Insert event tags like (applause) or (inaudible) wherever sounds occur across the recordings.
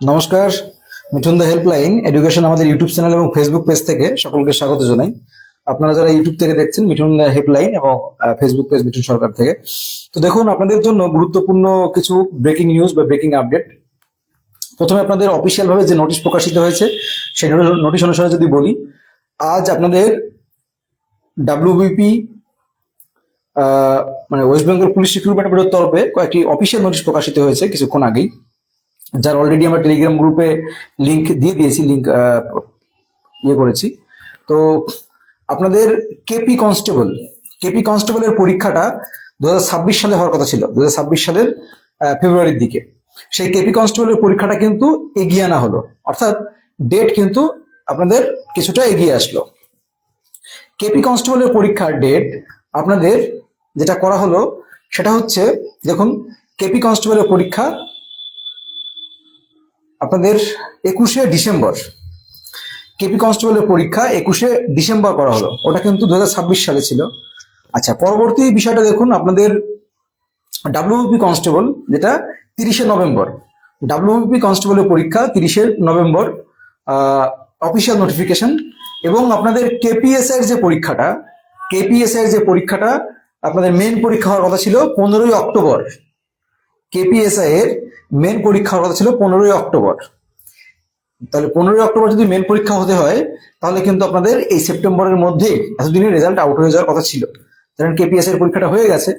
নমস্কার মিঠুন দা helpline, education আমাদের ইউটিউব চ্যানেল এবং ফেসবুক পেজ থেকে সকলকে স্বাগত জানাই। আপনারা যারা ইউটিউব থেকে দেখছেন মিঠুন দা হেল্পলাইন এবং ফেসবুক পেজ মিঠুন সরকার থেকে। তো দেখুন, আপনাদের জন্য গুরুত্বপূর্ণ কিছু ব্রেকিং নিউজ বা ব্রেকিং আপডেট প্রথমে আপনাদের অফিসিয়াল ভাবে যে নোটিশ প্রকাশিত হয়েছে, সেই নোটিশ অনুসারে যদি বলি, আজ আপনাদের ডাব্লিউবিপি মানে ওয়েস্ট বেঙ্গল পুলিশ রিক্রুটমেন্ট ব্যুরোর তরফে কয়েকটি অফিসিয়াল নোটিশ প্রকাশিত হয়েছে কিছুক্ষণ আগেই। যার অলরেডি আমরা টেলিগ্রাম গ্রুপে লিংক দিয়ে দিয়েছি লিঙ্ক ইয়ে করেছি। তো আপনাদের কেপি কনস্টেবল কেপি কনস্টেবলের পরীক্ষাটা দু হাজার ছাব্বিশ সালে হওয়ার কথা ছিল দু হাজার ছাব্বিশ সালের ফেব্রুয়ারির দিকে। সেই কেপি কনস্টেবলের পরীক্ষাটা কিন্তু এগিয়ে আনা হলো। অর্থাৎ ডেট কিন্তু আপনাদের কিছুটা এগিয়ে আসলো। কেপি কনস্টেবলের পরীক্ষার ডেট আপনাদের যেটা করা হলো, সেটা হচ্ছে, দেখুন কেপি কনস্টেবলের পরীক্ষা আপনাদের একুশে ডিসেম্বর। কেপি কনস্টেবলের পরীক্ষা একুশে ডিসেম্বর করা হলো। ওটা কিন্তু দু হাজার ছাব্বিশ সালে ছিল। আচ্ছা পরবর্তী বিষয়টা দেখুন, আপনাদের ডাব্লিউপি কনস্টেবল যেটা তিরিশে নভেম্বর। ডাব্লিউপি কনস্টেবলের পরীক্ষা তিরিশে নভেম্বর অফিসিয়াল নোটিফিকেশন এবং আপনাদের কেপিএস এর যে পরীক্ষাটা কেপিএস এর যে পরীক্ষাটা, আপনাদের মেন পরীক্ষা হওয়ার কথা ছিল পনেরোই অক্টোবর। কেপিএসআই এর মেন পরীক্ষা হওয়ার কথা ছিল পনেরোই অক্টোবর। তাহলে পনেরোই অক্টোবর যদি মেন পরীক্ষা হতে হয়, তাহলে কিন্তু আপনাদের এই সেপ্টেম্বরের মধ্যে এতদিনের রেজাল্ট আউট হয়ে যাওয়ার কথা ছিল। কারণ কেপিএস এর পরীক্ষাটা হয়ে গেছে।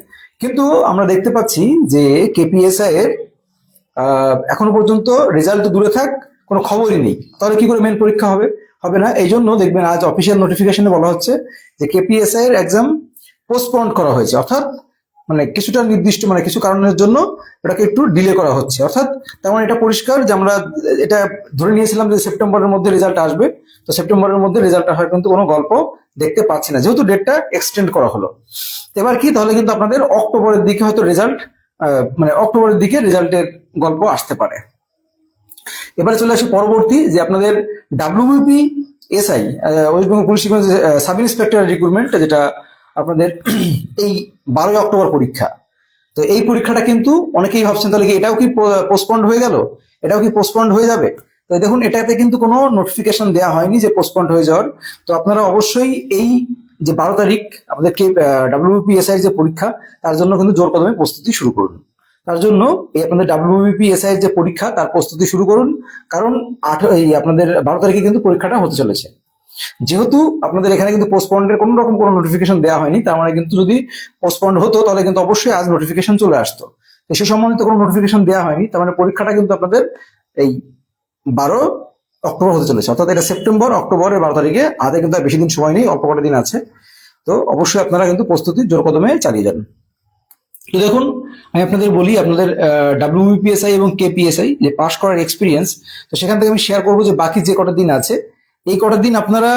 কিন্তু আমরা দেখতে পাচ্ছি যে কেপিএসআই এর এখনও পর্যন্ত রেজাল্ট দূরে থাক, কোনো খবরই নেই। তাহলে কি করে মেন পরীক্ষা হবে? হবে না। এই জন্য দেখবেন আজ অফিসিয়াল নোটিফিকেশনে বলা হচ্ছে যে কেপিএসআই এর এক্সাম পোস্টপন্ড করা হয়েছে। অর্থাৎ মানে কিছুটা নির্দিষ্ট মানে কিছু কারণের জন্য এটাকে একটু ডিলে করা হচ্ছে। অর্থাৎ তেমন এটা পরিষ্কার যে আমরা এটা ধরে নিয়েছিলাম যে সেপ্টেম্বরের মধ্যে রেজাল্ট আসবে। তো সেপ্টেম্বরের মধ্যে রেজাল্ট আসার কিন্তু কোনো গল্প দেখতে পাচ্ছি না। যেহেতু ডেটটা এক্সটেন্ড করা হলো। এবার কি? তাহলে কিন্তু আপনাদের অক্টোবরের দিকে হয়তো রেজাল্ট মানে অক্টোবরের দিকে রেজাল্টের গল্প আসতে পারে। এবারে চলে আসি পরবর্তী, যে আপনাদের WBP SI West Bengal police sub inspector recruitment যেটা আপনাদের এই বারোই অক্টোবর পরীক্ষা। তো এই পরীক্ষাটা কিন্তু অনেকেই ভাবছেন, তাহলে কি এটাও কি পোস্টপন্ড হয়ে গেল? এটাও কি পোস্টপন্ড হয়ে যাবে? তো দেখুন, এটাতে কিন্তু কোনো নোটিফিকেশন দেওয়া হয়নি যে পোস্টপন্ড হয়ে যাওয়ার। তো আপনারা অবশ্যই এই যে বারো তারিখ আমাদের ডাব্লিউপিএসআই যে পরীক্ষা, তার জন্য কিন্তু জোর কদমে প্রস্তুতি শুরু করুন। তার জন্য এই আপনাদের ডাব্লিউবিপিএসআই যে পরীক্ষা, তার প্রস্তুতি শুরু করুন। কারণ আঠ এই আপনাদের বারো তারিখে কিন্তু পরীক্ষাটা হতে চলেছে। যেহেতু আপনাদের এখানে কিন্তু পোস্টপন্ডের কোনো রকম কোনো নোটিফিকেশন দেওয়া হয়নি, তার মানে কিন্তু যদি পোস্টপন্ড হতো তাহলে কিন্তু অবশ্যই আজ নোটিফিকেশন চলে আসতো। তো সে সম্বন্ধিত কোনো নোটিফিকেশন দেওয়া হয়নি, তার মানে পরীক্ষাটা কিন্তু আপনাদের এই বারো অক্টোবর হতে চলেছে, অর্থাৎ এটা সেপ্টেম্বর, অক্টোবরের বারো তারিখে হাতে কিন্তু আর বেশি দিন সময় নেই, অল্প কটা দিন আছে। তো অবশ্যই আপনারা কিন্তু প্রস্তুতি জোর কদমে চালিয়ে যান। তো দেখুন, আমি আপনাদের বলি, আপনাদের ডাব্লিউবিপিএসআই এবং কেপিএসআই যে পাস করার এক্সপিরিয়েন্স তো সেখান থেকে আমি শেয়ার করব যে বাকি যে কটা দিন আছে এই কটা দিন আপনারা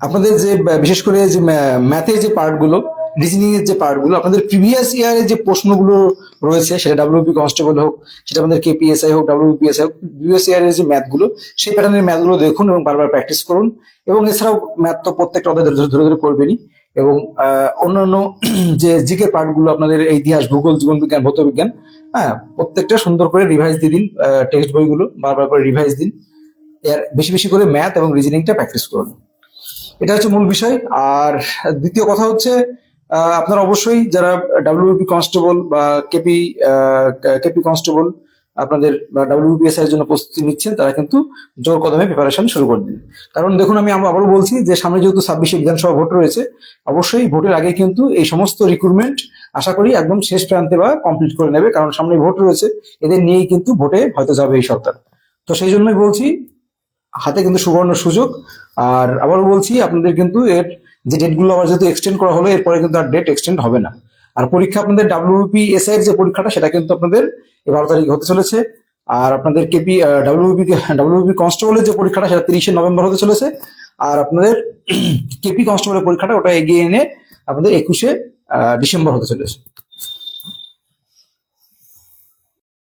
আপনাদের যে, বিশেষ করে যে ম্যাথের যে পার্টগুলো রিজনিং এর যে পার্টগুলো, আপনাদের প্রিভিয়াস ইয়ারের যে প্রশ্নগুলো রয়েছে, সেটা ডাব্লিউপি কনস্টেবল হোক, সেটা আমাদের কেপিএসআই হোক ডাব্লিউপিএসআই হোক প্রিভিয়াস ইয়ারের যে ম্যাথগুলো সেই প্যাটার্নের ম্যাথগুলো দেখুন এবং বারবার প্র্যাকটিস করুন। এবং এছাড়াও ম্যাথ তো প্রত্যেকটা ওদের ধরে ধরে করবেনই এবং অন্যান্য (clears throat) যে জিকে পার্টগুলো আপনাদের ইতিহাস, ভূগোল, জীবন বিজ্ঞান, ভৌত বিজ্ঞান হ্যাঁ প্রত্যেকটা সুন্দর করে রিভাইজ দিয়ে দিন টেক্সট বইগুলো, বারবার করে রিভাইজ দিন। এর বেশি বেশি করে ম্যাথ এবং রিজনিংটা প্র্যাকটিস করুন। এটা হচ্ছে মূল বিষয়। আর দ্বিতীয় কথা হচ্ছে আপনারা অবশ্যই যারা ডাব্লিউপি কনস্টেবল বা কেপি কেপি কনস্টেবল আপনাদের ডাব্লিউপিএস এর জন্য প্রস্তুতি নিচ্ছেন, তারা কিন্তু জোর কদমে প্রিপারেশন শুরু করে দিন। কারণ দেখুন, আমি আবারও বলছি যে সামনে যেহেতু ছাব্বিশে বিধানসভা ভোট রয়েছে, অবশ্যই ভোটের আগে কিন্তু এই সমস্ত রিক্রুটমেন্ট আশা করি একদম শেষ প্রান্তে বা কমপ্লিট করে নেবে, কারণ সামনে ভোট রয়েছে, এদের নিয়েই কিন্তু ভোটে হয়তো যাবে এই সরকার তো সেই জন্যই বলছি হাতে কিন্তু সুবর্ণ সুযোগ। আর আবারও বলছি, আপনাদের কিন্তু এর যে ডেটগুলো আবার যেহেতু এক্সটেন্ড করা হলো, এরপরে কিন্তু আর ডেট এক্সটেন্ড হবে না। আর পরীক্ষা আপনাদের ডাব্লিউপি এস এর যে পরীক্ষাটা, সেটা কিন্তু আপনাদের বারো তারিখ হতে চলেছে। আর আপনাদের কেপি ডাব্লিউপি ডাব্লিউপি কনস্টেবলের যে পরীক্ষাটা, সেটা তিরিশে নভেম্বর হতে চলেছে। আর আপনাদের কেপি কনস্টেবলের পরীক্ষাটা, ওটা এগিয়ে এনে আপনাদের একুশে ডিসেম্বর হতে চলেছে।